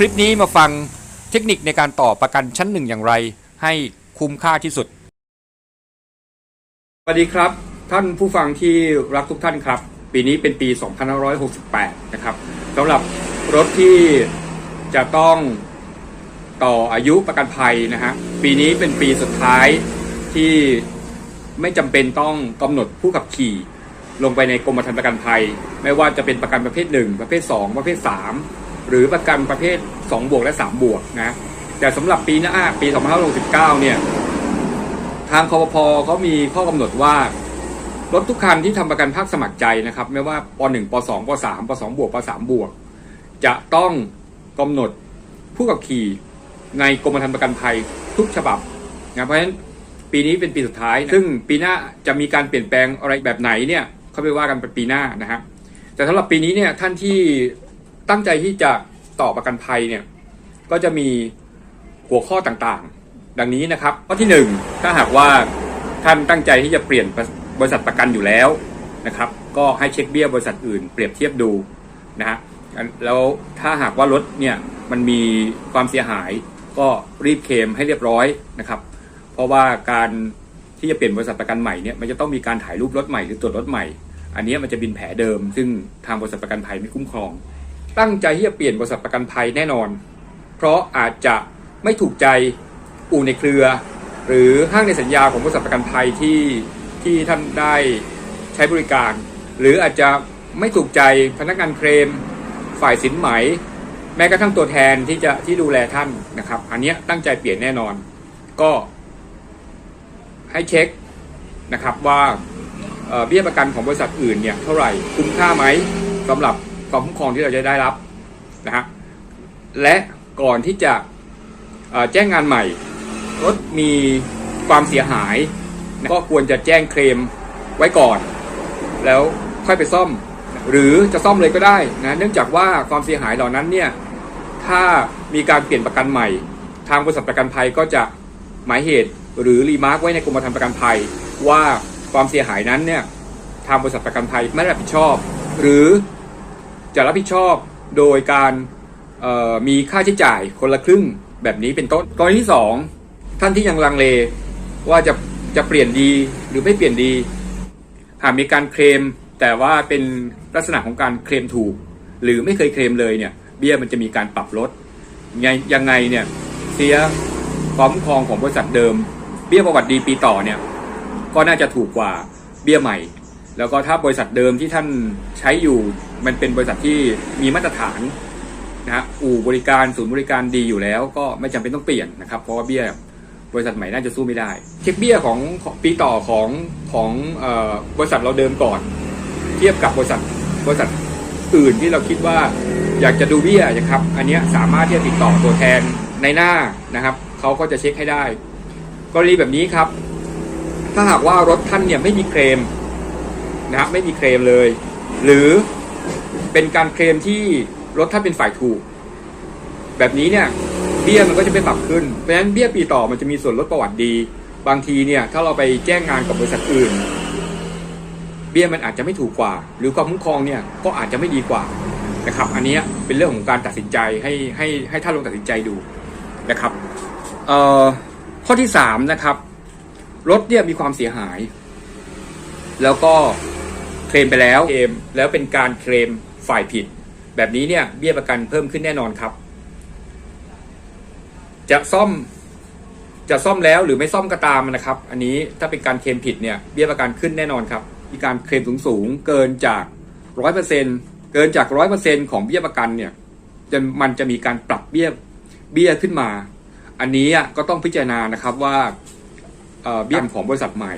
คลิปนี้มาฟังเทคนิคในการต่อประกันชั้นหนึ่งอย่างไร ให้คุ้มค่าที่สุด สวัสดีครับ ท่านผู้ฟังที่รักทุกท่านครับ ปีนี้เป็นปี 2568 นะครับสำหรับรถที่จะต้องต่ออายุประกันภัยนะฮะ ปีนี้เป็นปีสุดท้ายที่ไม่จำเป็นต้องกำหนดผู้ขับขี่ลงไปในกรมธรรม์ประกันภัย ไม่ว่าจะเป็นประกันประเภท 1 ประเภท 2 ประเภท 3 หรือประกันประเภท 2 บวกและ 3 บวกนะแต่สำหรับปีหน้าปี 2569 เนี่ย ทางคอปพเขามีข้อกำหนดว่ารถทุกคันที่ทำประกันภาคสมัครใจนะครับ ไม่ว่าป .1 ป .2 ป .3 ป .2 บวกป .3 บวก จะต้องกำหนดผู้ขับขี่ในกรมธรรม์ประกันภัยทุกฉบับนะเพราะฉะนั้นปีนี้เป็นปีสุดท้าย ซึ่งปีหน้าจะมีการเปลี่ยนแปลงอะไรแบบไหนเนี่ยเขาไปว่ากันเป็นปีหน้านะฮะแต่สำหรับปีนี้เนี่ยท่านที่ ตั้งใจที่จะต่อประกันภัยเนี่ยก็จะมีหัวข้อต่างๆ ดังนี้นะครับ ข้อที่หนึ่งถ้าหากว่าท่านตั้งใจที่จะเปลี่ยนบริษัทประกันอยู่แล้วนะครับ ก็ให้เช็คเบี้ยบริษัทอื่น เปรียบเทียบดูนะฮะแล้วถ้าหากว่ารถเนี่ยมันมีความเสียหายก็รีบเคลมให้เรียบร้อยนะครับ เพราะว่าการที่จะเปลี่ยนบริษัทประกันใหม่เนี่ยมันจะต้องมีการถ่ายรูปรถใหม่หรือตรวจรถใหม่ อันนี้มันจะบินแผลเดิม ซึ่งทางบริษัทประกันภัยไม่คุ้มครอง ตั้งใจที่จะเปลี่ยนบริษัทประกันภัยแน่นอน เพราะอาจจะไม่ถูกใจอู่ในเครือ หรือห้างในสัญญาของบริษัทประกันภัยที่ที่ท่านได้ใช้บริการ หรืออาจจะไม่ถูกใจพนักงานเคลม ฝ่ายสินไหม แม้กระทั่งตัวแทนที่จะที่ดูแลท่านนะครับ อันนี้ตั้งใจเปลี่ยนแน่นอน ก็ให้เช็คนะครับว่าเอ่อเบี้ยประกันของบริษัทอื่นเนี่ยเท่าไหร่คุ้มค่าไหมสำหรับ ความคุ้มครองที่เราจะได้รับนะฮะและก่อนที่จะแจ้งงานใหม่รถมีความเสียหายนะก็ควรจะแจ้งเคลมไว้ก่อน แล้วค่อยไปซ่อม หรือจะซ่อมเลยก็ได้นะเนื่องจากว่าความเสียหายเหล่านั้นเนี่ยถ้ามีการเปลี่ยนประกันใหม่ ทางบริษัทประกันภัยก็จะหมายเหตุหรือรีมาร์กไว้ในกรมธรรม์ประกันภัย ว่าความเสียหายนั้นเนี่ยทางบริษัทประกันภัยไม่รับผิดชอบ หรือ จะรับผิดชอบโดยการมีค่าใช้จ่ายคนละครึ่งแบบนี้เป็นต้นกรณีที่สองท่านที่ยังลังเลว่าจะจะเปลี่ยนดีหรือไม่เปลี่ยนดี หากมีการเคลมแต่ว่าเป็นลักษณะของการเคลมถูก หรือไม่เคยเคลมเลยเนี่ยเบี้ยมันจะมีการปรับลดยังไงยังไงเนี่ยเสียความคุ้มครองของบริษัทเดิม เบี้ยประวัติดีปีต่อเนี่ยก็น่าจะถูกกว่าเบี้ยใหม่ แล้วก็ถ้าบริษัทเดิมที่ท่านใช้อยู่ มันเป็นบริษัทที่มีมาตรฐานนะฮะอู่บริการศูนย์บริการดีอยู่แล้ว ก็ไม่จำเป็นต้องเปลี่ยนนะครับเพราะว่าเบี้ยบริษัทใหม่น่าจะสู้ไม่ได้ เช็คเบี้ยของปีต่อของของออบริษัทเราเดิมก่อน เทียบกับบริษัทบริษัทอื่นที่เราคิดว่าอยากจะดูเบี้ยนะครับ อันเนี้ยสามารถที่จะติดต่อตัวแทนในหน้านะครับเขาก็จะเช็คให้ได้ กรณีแบบนี้ครับ ถ้าหากว่ารถท่านเนี่ยไม่มีเคลมนะครับไม่มีเคลมเลย หรือ เป็นการเคลมที่รถท่าเป็นฝ่ายถูก แบบนี้เนี่ยเบี้ยมันก็จะไม่ปรับขึ้น เพราะฉะนั้นเบี้ยปีต่อมันจะมีส่วนลดประวัติดี บางทีเนี่ยถ้าเราไปแจ้งงานกับบริษัทอื่น เบี้ยมันอาจจะไม่ถูกกว่า หรือความคุ้มครองเนี่ยก็อาจจะไม่ดีกว่านะครับ อันนี้เป็นเรื่องของการตัดสินใจให้ให้ให้ท่านลองตัดสินใจดูนะครับข้อที่สามนะครับรถเนี่ยมีความเสียหาย แล้วก็เคลมไปแล้วเคลมแล้วเป็นการเคลม ฝ่ายผิด แบบนี้เนี่ยเบี้ยประกันเพิ่มขึ้นแน่นอนครับ จะซ่อมจะซ่อมแล้วหรือไม่ซ่อมก็ตามนะครับ อันนี้ถ้าเป็นการเคลมผิดเนี่ยเบี้ยประกันขึ้นแน่นอนครับ มีการเคลมสูงสูงเกินจากร้อยเปอร์เซ็นเกินจากร้อยเปอร์เซ็นของเบี้ยประกันเนี่ยจะมันจะมีการปรับเบี้ยเบี้ยขึ้นมา อันนี้ก็ต้องพิจารณานะครับว่าเอ่อเบี้ยของบริษัทใหม่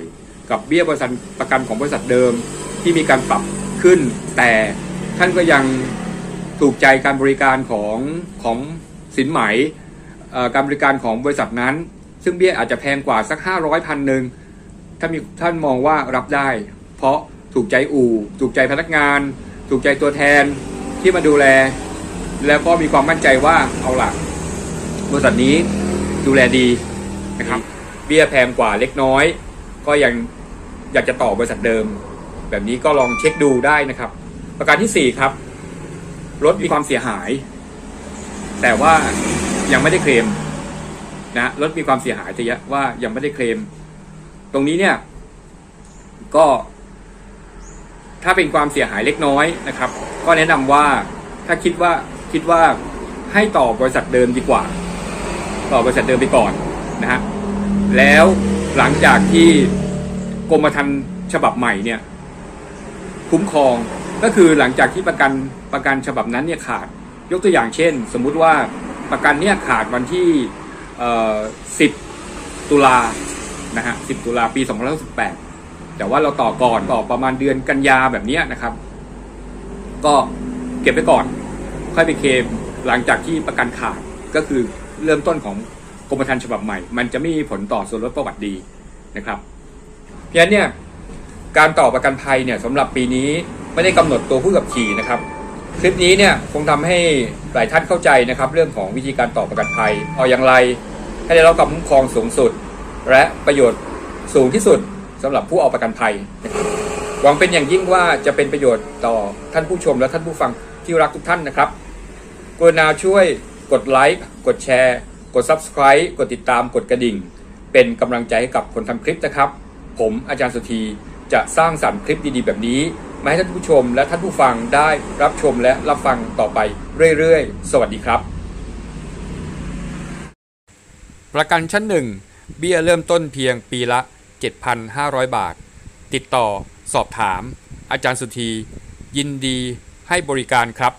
กับเบี้ยบริษัทประกันของบริษัทเดิมที่มีการปรับขึ้นแต่ ท่านก็ยังถูกใจการบริการของของสินไหม่การบริการของบริษัทนั้น ซึ่งเบี้ยอาจจะแพงกว่าสักห้าร้อยพันหนึ่งถ้ามีท่านมองว่ารับได้ เพราะถูกใจอู่ ถูกใจพนักงาน ถูกใจตัวแทนที่มาดูแล แล้วก็มีความมั่นใจว่าเอาล่ะบริษัทนี้ดูแลดีนะครับ เบี้ยแพงกว่าเล็กน้อย ก็ยังอยากจะต่อบริษัทเดิม แบบนี้ก็ลองเช็คดูได้นะครับ ประการที่สี่ครับรถมีความเสียหาย แต่ว่ายังไม่ได้เคลมนะรถมีความเสียหายแต่ว่ายังไม่ได้เคลม ตรงนี้เนี่ย ก็ ถ้าเป็นความเสียหายเล็กน้อยนะครับ ก็แนะนำว่าถ้าคิดว่าคิดว่าให้ต่อบริษัทเดิมดีกว่า ต่อบริษัทเดิมไปก่อนนะฮะแล้วหลังจากที่กรมธรรม์ฉบับใหม่เนี่ย คุ้มครอง ก็คือหลังจากที่ประกันประกันฉบับนั้นเนี่ยขาดยกตัวอย่างเช่น สมมุติว่าประกันเนี่ยขาดวันที่ 10 ตุลานะฮะ 10 ตุลาปี 2568แต่ว่าเราต่อก่อนต่อประมาณเดือนกันยาแบบนี้นะครับ ก็เก็บไปก่อน ค่อยไปเคลมหลังจากที่ประกันขาดก็คือเริ่มต้นของกรมธรรม์ฉบับใหม่ มันจะไม่มีผลต่อส่วนลดประวัติดีนะครับ เพราะฉะนั้นเนี่ยการต่อประกันภัยเนี่ยสำหรับปีนี้ ไม่ได้กำหนดตัวผู้ขับขี่นะครับ คลิปนี้เนี่ยคงทำให้หลายท่านเข้าใจนะครับ เรื่องของวิธีการต่อประกันภัย เอาอย่างไรให้ได้รับความคุ้มครองสูงสุด และประโยชน์สูงที่สุดสำหรับผู้เอาประกันภัยนะครับหวังเป็นอย่างยิ่งว่าจะเป็นประโยชน์ต่อท่านผู้ชมและท่านผู้ฟังที่รักทุกท่านนะครับกรุณาช่วยกดไลค์กดแชร์ กด Subscribe กดติดตามกดกระดิ่ง เป็นกำลังใจให้กับคนทำคลิปนะครับ ผมอาจารย์สุธีจะสร้างสรรค์คลิปดีๆ แบบนี้ มาให้ท่านผู้ชมและท่านผู้ฟังได้รับชมและรับฟังต่อไปเรื่อยๆ สวัสดีครับ ประกันชั้นหนึ่งเบี้ยเริ่มต้นเพียงปีละ 7,500 บาท ติดต่อสอบถาม อาจารย์สุธี ยินดีให้บริการครับ